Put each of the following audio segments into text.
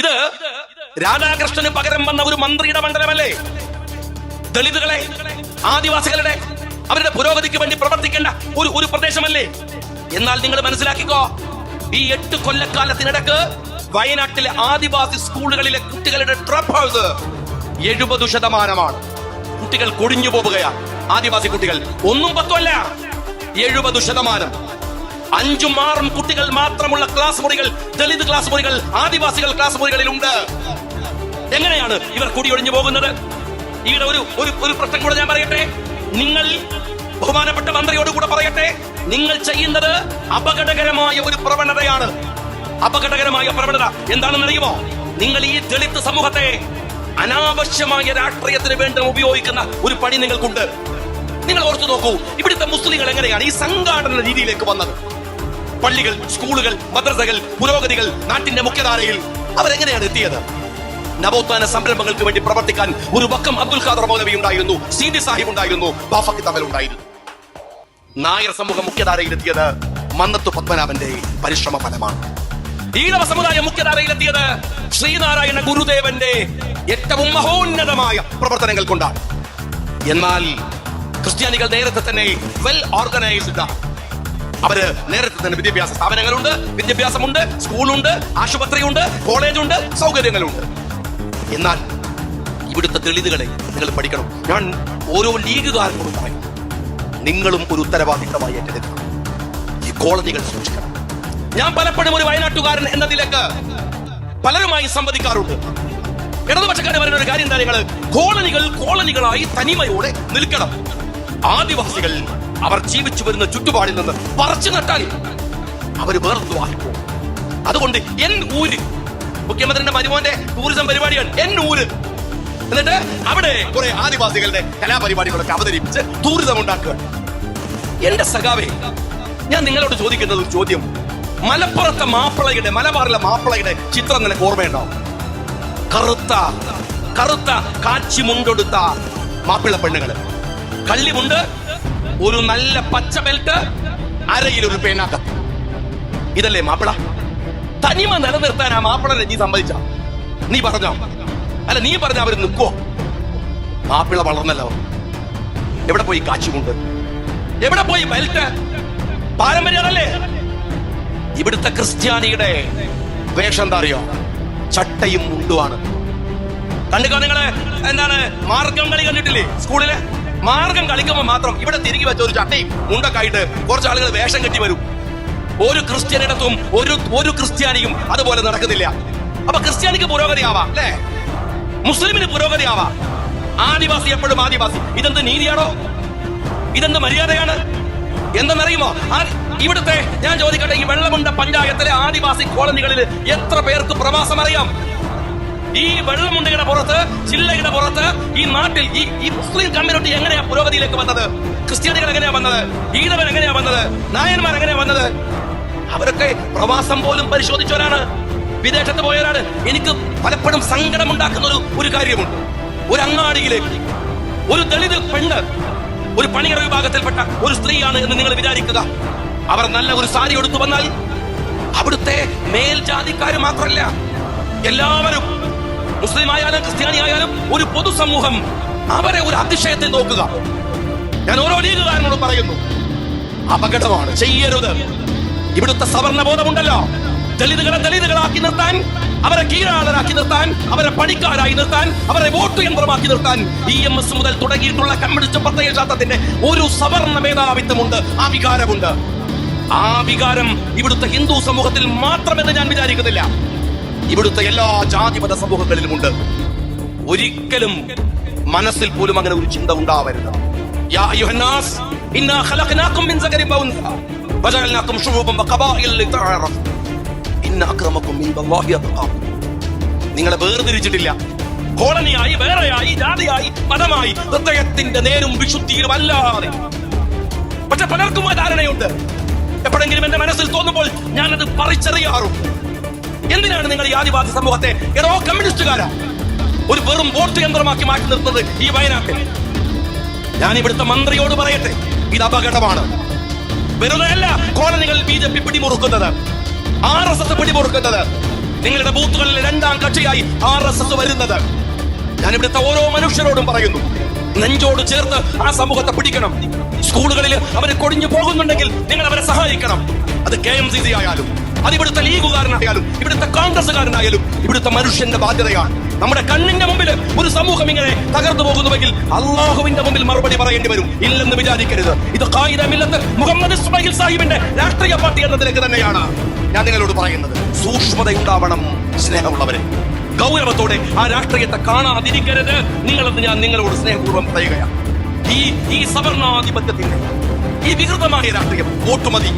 ഇത് രാധാകൃഷ്ണന് പകരം വന്ന ഒരു മന്ത്രിയുടെ മണ്ഡലമല്ലേ? ദളിതുകളെ ആദിവാസികളുടെ അവരുടെ പുരോഗതിക്ക് വേണ്ടി പ്രവർത്തിക്കേണ്ട ഒരു ഒരു പ്രദേശമല്ലേ? എന്നാൽ നിങ്ങൾ മനസ്സിലാക്കിക്കോ ഈ എട്ട് കൊല്ലക്കാലത്തിനിടക്ക് വയനാട്ടിലെ ആദിവാസി സ്കൂളുകളിലെ കുട്ടികളുടെ ഡ്രോപ്പ് ഔട്ട് എഴുപത് ശതമാനമാണ്. കുട്ടികൾ കൊടിഞ്ഞു പോവുകയാണ്. ആദിവാസി കുട്ടികൾ ഒന്നും പത്തുമല്ല എഴുപത് ശതമാനം. അഞ്ചും ആറും കുട്ടികൾ മാത്രമുള്ള ക്ലാസ് മുറികൾ ദളിത് ക്ലാസ് മുറികൾ ആദിവാസികൾ ക്ലാസ് മുറികളിലുണ്ട്. എങ്ങനെയാണ് ഇവർ കുടിയൊഴിഞ്ഞു പോകുന്നത്? ഇവിടെ ഒരു ഒരു ഒരു പ്രശ്നം കൂടെ ഞാൻ പറയട്ടെ. നിങ്ങൾ ബഹുമാനപ്പെട്ട മന്ത്രിയോട് കൂടെ പറയട്ടെ. നിങ്ങൾ ചെയ്യുന്നത് അപകടകരമായ ഒരു പ്രവണതയാണ്. അപകടകരമായ പ്രവണത എന്താണെന്ന് അറിയുമോ നിങ്ങൾ ഈ ദളിത് സമൂഹത്തെ അനാവശ്യമായ രാഷ്ട്രീയത്തിന് വേണ്ടി ഉപയോഗിക്കുന്ന ഒരു പണി നിങ്ങൾക്കുണ്ട്. നിങ്ങൾ ഓർത്തു നോക്കൂ ഇവിടുത്തെ മുസ്ലിങ്ങൾ എങ്ങനെയാണ് ഈ സംഘാടന രീതിയിലേക്ക് വന്നത്? പള്ളികൾ സ്കൂളുകൾ മദ്രസകൾ പുരോഗതികൾ നാട്ടിന്റെ മുഖ്യധാരയിൽ അവരെങ്ങനെയാണ് എത്തിയത്? നവോത്ഥാന സംരംഭങ്ങൾക്ക് വേണ്ടി പ്രവർത്തിക്കാൻ ഒരു വക്കം അബ്ദുൽ ഖാദർ മൗലവി ഉണ്ടായിരുന്നു സീതി സാഹിബ് ഉണ്ടായിരുന്നു ബാഫക്കി തമൽ ഉണ്ടായിരുന്നു. നായർ സമൂഹം മുഖ്യധാരയിലെത്തിയത് മന്നത്തു പത്മനാഭന്റെ പരിശ്രമ ഫലമാണ്. ഈഴവ സമുദായം മുഖ്യധാരയിലെത്തിയത് ശ്രീനാരായണ ഗുരുദേവന്റെ ഏറ്റവും മഹോന്നതമായ പ്രവർത്തനങ്ങൾ കൊണ്ടാണ്. എന്നാൽ ക്രിസ്ത്യാനികൾ നേരത്തെ തന്നെ വെൽ ഓർഗനൈസ്ഡ് അവർ നേരത്തെ തന്നെ വിദ്യാഭ്യാസ സ്ഥാപനങ്ങളുണ്ട് വിദ്യാഭ്യാസമുണ്ട് സ്കൂളുണ്ട് ആശുപത്രിയുണ്ട് കോളേജുണ്ട് സൗകര്യങ്ങളുണ്ട്. എന്നാൽ ഇവിടുത്തെ ദളിതുകളെ നിങ്ങൾ പഠിക്കണം. ഞാൻ ഓരോ ലീഗുകാരനോടും പറയും നിങ്ങളും ഒരു ഉത്തരവാദിത്തമായി ഏറ്റെടുക്കണം. ഈ കോളനികൾ സൂക്ഷിക്കണം. ഞാൻ പലപ്പോഴും ഒരു വയനാട്ടുകാരൻ എന്ന നിലയ്ക്ക് പലരുമായി സംവദിക്കാറുണ്ട്. ഇടതുപക്ഷക്കാരെ പറയുന്ന ഒരു കാര്യം എന്താ നിങ്ങൾ കോളനികൾ കോളനികളായി തനിമയോടെ നിൽക്കണം. ആദിവാസികൾ അവർ ജീവിച്ചു വരുന്ന ചുറ്റുപാടിൽ നിന്ന് പറിച്ചു നട്ടാൽ അവർ വേർന്നു ആയിപ്പോകും. അതുകൊണ്ട് എൻ ഊര് മുഖ്യമന്ത്രിയുടെ മരുമോന്റെ ടൂറിസം പരിപാടിയാണ് എൻ ഊര്. എന്നിട്ട് അവിടെ കുറെ ആദിവാസികളുടെ കലാപരിപാടികളൊക്കെ അവതരിപ്പിച്ച് ടൂറിസം ഉണ്ടാക്കുക എന്റെ സഖാവേ ഞാൻ നിങ്ങളോട് ചോദിക്കുന്നത് ഒരു ചോദ്യം. മലപ്പുറത്തെ മാപ്പിളയുടെ മലബാറിലെ മാപ്പിളയുടെ ചിത്രം നിനക്ക് ഓർമ്മയുണ്ടോ? കറുത്ത കറുത്ത കാച്ചി മുണ്ടെടുത്ത മാപ്പിള പെണ്ണുങ്ങൾ. കള്ളിമുണ്ട് ഒരു നല്ല പച്ച ബെൽറ്റ് അരയിൽ ഒരു പേനാക്ക ഇതല്ലേ മാപ്പിള? തനിമ നിലനിർത്താൻ ആ മാപ്പിളനെ നീ സമ്മതിച്ച? നീ പറഞ്ഞോ? അല്ല നീ പറഞ്ഞ അവർ നിൽക്കോ മാപ്പിള വളർന്നല്ലോ എവിടെ പോയി കാച്ചുമുണ്ട് എവിടെ പോയി ബെൽറ്റ് പാരമ്പര്യം അതല്ലേ ഇവിടുത്തെ ക്രിസ്ത്യാനിയുടെ വേഷം എന്താ അറിയോ? ചട്ടയും മുണ്ടുമാണ്. കണ്ടു നിങ്ങൾ? എന്താണ് മാർഗം കളി കണ്ടിട്ടില്ലേ? സ്കൂളിൽ? മാർഗം കളിക്കുമ്പോൾ മാത്രം ഇവിടെ തിരികെ വെച്ച ഒരു ചട്ടയും ഉണ്ടക്കായിട്ട് കുറച്ച് ആളുകൾ വേഷം കെട്ടി വരും. ഒരു ക്രിസ്ത്യാനിടത്തും ഒരു ഒരു ക്രിസ്ത്യാനിയും അതുപോലെ നടക്കുന്നില്ല. അപ്പൊ ക്രിസ്ത്യാനിക്ക് പുരോഗതി ആവാ അല്ലേ? മുസ്ലിമിന് ആവാ ആദിവാസി എപ്പോഴും ആദിവാസി. ഇതെന്ത് നീതിയാണോ? ഇതെന്ത് മര്യാദയാണ്? എന്തെന്നറിയുമോ? ഇവിടുത്തെ ഞാൻ ചോദിക്കട്ടെ ഈ വെള്ളമുണ്ട പഞ്ചായത്തിലെ ആദിവാസി കോളനികളിൽ എത്ര പേർക്ക് പ്രവാസം അറിയാം ഈ വെള്ളമുണ്ടയുടെ പുറത്ത് ചില്ലയുടെ പുറത്ത് ഈ നാട്ടിൽ ഈ ഈ മുസ്ലിം കമ്മ്യൂണിറ്റി എങ്ങനെയാ പുരോഗതിയിലേക്ക് വന്നത്? ക്രിസ്ത്യാനികൾ എങ്ങനെയാ വന്നത്? ഈഴവൻ എങ്ങനെയാ വന്നത്? നായന്മാർ എങ്ങനെയാ വന്നത്? അവരൊക്കെ പ്രവാസം പോലും പരിശോധിച്ചവരാണ്. വിദേശത്ത് പോയവരാണ്. എനിക്ക് പലപ്പോഴും സങ്കടമുണ്ടാക്കുന്ന ഒരു ഒരു കാര്യമുണ്ട്. ഒരു അങ്ങാടിയിലേക്ക് ഒരു ദളിത് പെണ്ണ് ഒരു പണിയറ വിഭാഗത്തിൽപ്പെട്ട ഒരു സ്ത്രീയാണ് എന്ന് നിങ്ങൾ വിചാരിക്കുക. അവർ നല്ല ഒരു സാരി എടുത്തു വന്നാൽ അവിടുത്തെ മേൽജാതിക്കാർ മാത്രമല്ല എല്ലാവരും മുസ്ലിം ആയാലും ക്രിസ്ത്യാനി ആയാലും ഒരു പൊതുസമൂഹം അവരെ ഒരു അതിശയത്തെ നോക്കുക. ഞാൻ ഓരോ ലീഗുകാരനോട് പറയുന്നു അപകടമാണ് ചെയ്യരുത്. ഇവിടുത്തെ സവർണ ബോധമുണ്ടല്ലോ ദളിതുകളെ ദളിതുകളാക്കി നിർത്താൻ അവരെ കീഴാളരാക്കി നിർത്താൻ അവരെ പണിക്കാരായി നിർത്താൻ അവരെ വോട്ട് യന്ത്രമാക്കി നിർത്താൻ ഇ എം എസ് മുതൽ തുടങ്ങിയിട്ടുള്ള കമ്മ്യൂണിസ്റ്റ് പ്രത്യയശാസ്ത്രത്തിന്റെ ഒരു സവർണ മേധാവിത്വമുണ്ട് ആ വികാരമുണ്ട് ആ വികാരം ഇവിടുത്തെ ഹിന്ദു സമൂഹത്തിൽ മാത്രമെന്ന് ഞാൻ വിചാരിക്കുന്നില്ല. ഇവിടുത്തെ എല്ലാ ജാതിമത സമൂഹങ്ങളിലുമുണ്ട്. ഒരിക്കലും മനസ്സിൽ പോലും അങ്ങനെ ഒരു ചിന്ത ഉണ്ടാവരുത്. നിങ്ങളെ വേർതിരിച്ചിട്ടില്ല. കോളനിയായി വേറെയായി ജാതിയായി മതമായി ഹൃദയത്തിന്റെ നേരും വിശുദ്ധിയിലും അല്ലാതെ. പക്ഷെ പലർക്കും ധാരണയുണ്ട്. എപ്പോഴെങ്കിലും എന്റെ മനസ്സിൽ തോന്നുമ്പോൾ ഞാനത് പറിച്ചെറിയാറുണ്ട് എന്തിനാണ് നിങ്ങൾ ഈ ആദിവാസി സമൂഹത്തെ ഏതോ കമ്മ്യൂണിസ്റ്റുകാരാ? ഒരു വെറും വോട്ട് യന്ത്രമാക്കി മാറ്റി നിർത്തുന്നത് ഈ വയനാട്ടിൽ. ഞാൻ ഇവിടുത്തെ മന്ത്രിയോട് പറയട്ടെ ഇത് അപകടമാണ്. വെറുതെയല്ല കോളനികൾ ബി ജെ പി പിടിമുറുക്കുന്നത് ആർ എസ് എസ് പിടിമുറുക്കുന്നത് നിങ്ങളുടെ ബൂത്തുകളിൽ രണ്ടാം കക്ഷിയായി ആർ എസ് എസ് വരുന്നത്. ഞാൻ ഇവിടുത്തെ ഓരോ മനുഷ്യരോടും പറയുന്നു നെഞ്ചോട് ചേർന്ന് ആ സമൂഹത്തെ പിടിക്കണം. സ്കൂളുകളിൽ അവർ കൊടിഞ്ഞു പോകുന്നുണ്ടെങ്കിൽ നിങ്ങൾ അവരെ സഹായിക്കണം. അത് കെ എം സി സി ആയാലും. അത് ഇവിടുത്തെ ലീഗുകാരനായാലും ഇവിടുത്തെ കോൺഗ്രസ്സുകാരനായാലും ഇവിടുത്തെ മനുഷ്യന്റെ ബാധ്യതയാണ്. നമ്മുടെ കണ്ണിന്റെ മുമ്പിൽ ഒരു സമൂഹം ഇങ്ങനെ തകർന്നു പോകുന്നുവെങ്കിൽ അള്ളാഹുവിന്റെ മുമ്പിൽ മറുപടി പറയേണ്ടി വരും. ഇല്ലെന്ന് വിചാരിക്കരുത്. ഇത് കായിരമില്ലെന്ന് മുഹമ്മദ് ഇസ്മായിൽ സാഹിബിന്റെ രാഷ്ട്രീയ പാർട്ടി എന്നതിലേക്ക് തന്നെയാണ് ഞാൻ നിങ്ങളോട് പറയുന്നത്. സൂക്ഷ്മതയുണ്ടാവണം സ്നേഹമുള്ളവരെ. ഗൗരവത്തോടെ ആ രാഷ്ട്രീയത്തെ കാണാതിരിക്കരുത്. നിങ്ങളെന്ന് ഞാൻ നിങ്ങളോട് സ്നേഹപൂർവം പറയുകയാണ്. ഈ ഈ സവർണാധിപത്യത്തിന്റെ ഈ വികൃതമായ രാഷ്ട്രീയം വോട്ടുമതി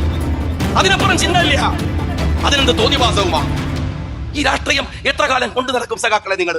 അതിനപ്പുറം ചിന്തയില്ല. അതിനെന്ത് തോന്നിവാസവുമാണ്. ഈ രാഷ്ട്രീയം എത്ര കാലം കൊണ്ടു നടക്കും സഖാക്കളെ നിങ്ങൾ?